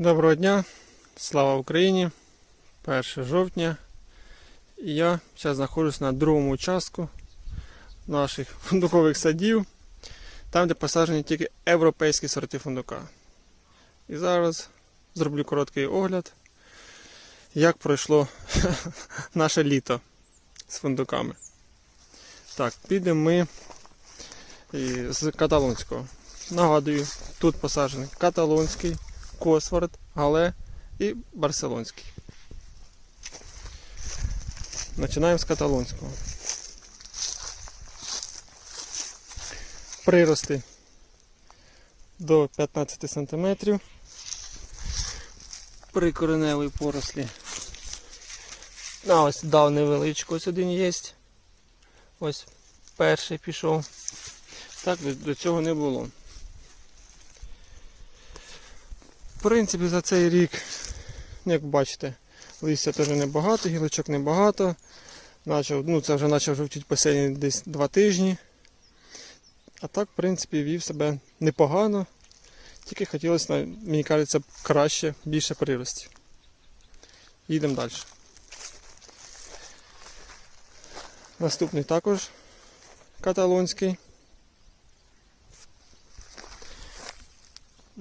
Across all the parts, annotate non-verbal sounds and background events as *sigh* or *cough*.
Доброго дня, слава Україні! 1 жовтня. І я зараз знаходжусь на другому участку наших *laughs* фундукових садів, там, де посаджені тільки європейські сорти фундука. І зараз зроблю короткий огляд, як пройшло *laughs* наше літо з фундуками. Так, підемо ми з каталонського. Нагадую, тут посаджений каталонський. Косфорд, Гале і Барселонський. Починаємо з каталонського. Прирости до 15 см. Прикореневий порослі. А ось дав невеличку, ось один є. Ось перший пішов. Так, до цього не було. В принципі, за цей рік, як бачите, листя теж небагато, гілочок небагато. Начав, ну, це вже почав жовтіти останні десь два тижні. А так, в принципі, вів себе непогано. Тільки хотілося, мені кажеться, краще, більше приростів. Їдемо далі. Наступний також каталонський.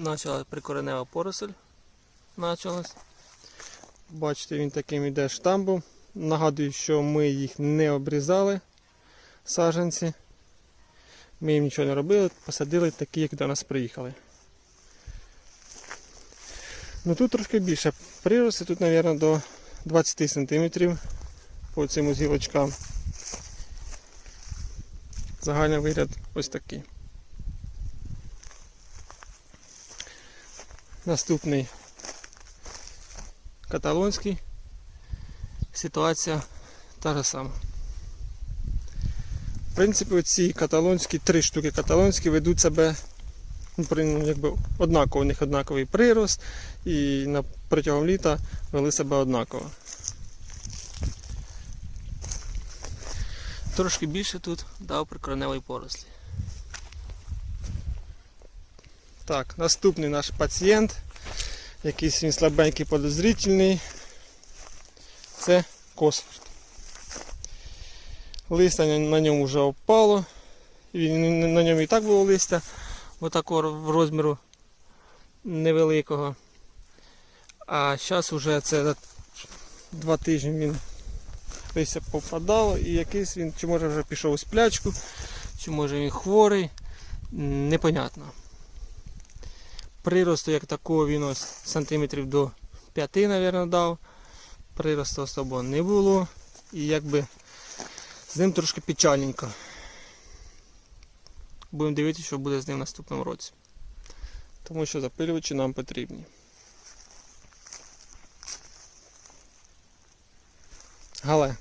Почала прикоренева поросль. Началась. Бачите, він таким іде штамбом. Нагадую, що ми їх не обрізали, саджанці. Ми їм нічого не робили, посадили такі, як до нас приїхали. Ну тут трошки більше прирости, тут, мабуть, до 20 см по цим ось гілочкам. Загальний вигляд ось такий. Наступний каталонський. Ситуація та ж сама. В принципі, ці каталонські, три штуки каталонські ведуть себе ну, якби однаково, у них однаковий прирост і на, протягом літа вели себе однаково. Трошки більше тут дав прикореневий порослі. Так, наступний наш пацієнт. Якийсь він слабенький подозрительний. Це Косфорд. Листя на- ньому вже опало. Він на ньому і так було листя отакого розміру невеликого. А зараз вже це за два тижні він листя попадало і якийсь він, чи може вже пішов у сплячку, чи може він хворий, непонятно приросту як такого він ось сантиметрів до 5, мабуть, дав. Приросту особо не було. І якби з ним трошки печальненько. Будемо дивитися, що буде з ним в наступному році. Тому що запилювачі нам потрібні. Гале.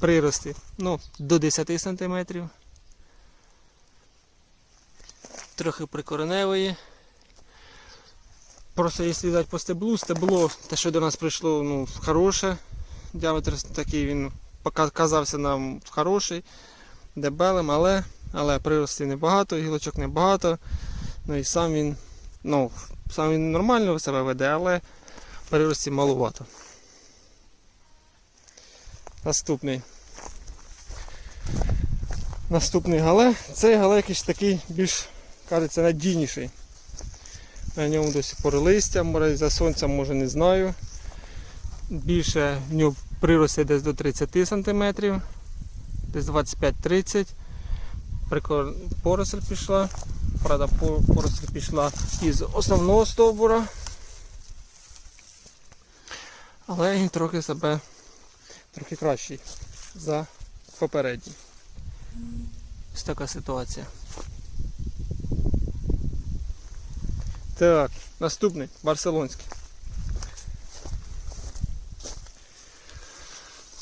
Прирости ну, до 10 сантиметрів трохи прикореневої. Просто якщо дати по стеблу, стебло, те, що до нас прийшло, ну, хороше. Діаметр такий він пока- казався нам хороший, дебелим, але, але приростів небагато, гілочок небагато. Ну і сам він, ну, сам він нормально себе веде, але приростів маловато. Наступний. Наступний гале. Цей гале якийсь такий більш кажеться надійніший. На ньому до сих пор листя, може за сонцем, може не знаю. Більше в нього приросте десь до 30 см, десь 25-30 Прикор... Поросль пішла. Правда, по- поросль пішла із основного стовбура. Але він трохи себе трохи кращий за попередній. Ось така ситуація. Так, наступний барселонський.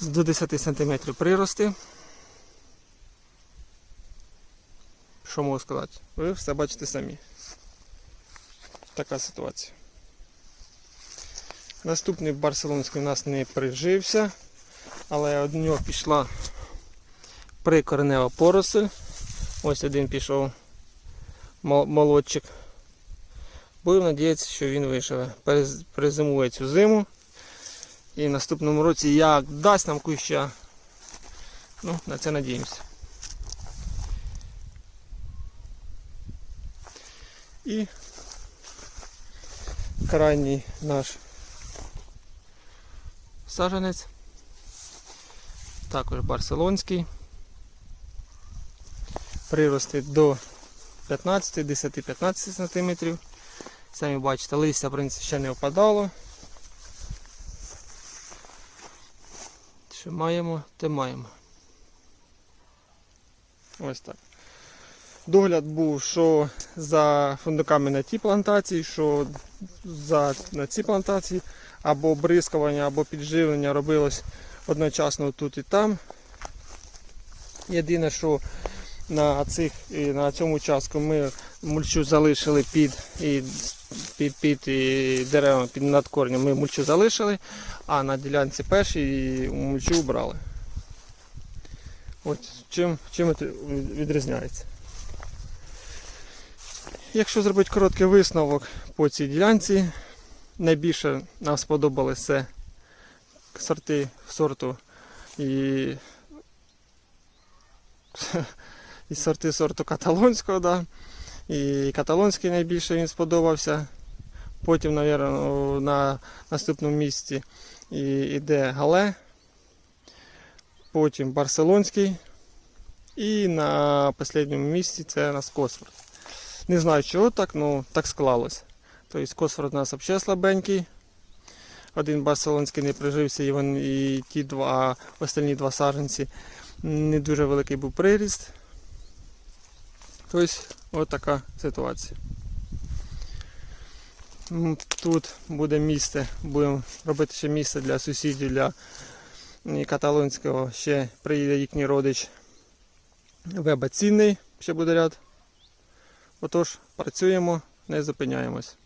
До 10 см прирости. Що можу сказати? Ви все бачите самі. Така ситуація. Наступний барселонський у нас не прижився, але від нього пішла прикоренева поросль. Ось один пішов молодчик Будемо надіятися, що він. Перез- Перезимує цю зиму. І в наступному році як дасть нам куща. Ну, на це надіємося. І крайній наш саженець. Також барселонський. Прирости до 15, 10-15 см. Самі бачите, листя в принципі ще не опадало. Що маємо, те маємо. Ось так. Догляд був, що за фундуками на тій плантації, що за, на цій плантації, або бризкування, або підживлення робилось одночасно тут і там. Єдине, що на, цих, на цьому участку ми мульчу залишили під, і, під, під деревами, під надкорням ми мульчу залишили, а на ділянці першій мульчу убрали. От чим, чим це відрізняється. Якщо зробити короткий висновок по цій ділянці, найбільше нам сподобалися сорти сорту і, *laughs* і сорти сорту каталонського, да. І каталонський найбільше він сподобався. Потім, мабуть, на наступному місці йде гале, потім барселонський. І на останньому місці це у нас Косфорд. Не знаю чого так, але так склалось. Тобто Косфорд у нас взагалі слабенький. Один барселонський не прижився, і, він, і ті два, останні два саджанці не дуже великий був приріст. Тобто, от така ситуація. Тут буде місце, будемо робити ще місце для сусідів, для каталонського. Ще приїде їхній родич Веба цінний, ще буде ряд. Отож, працюємо, не зупиняємось.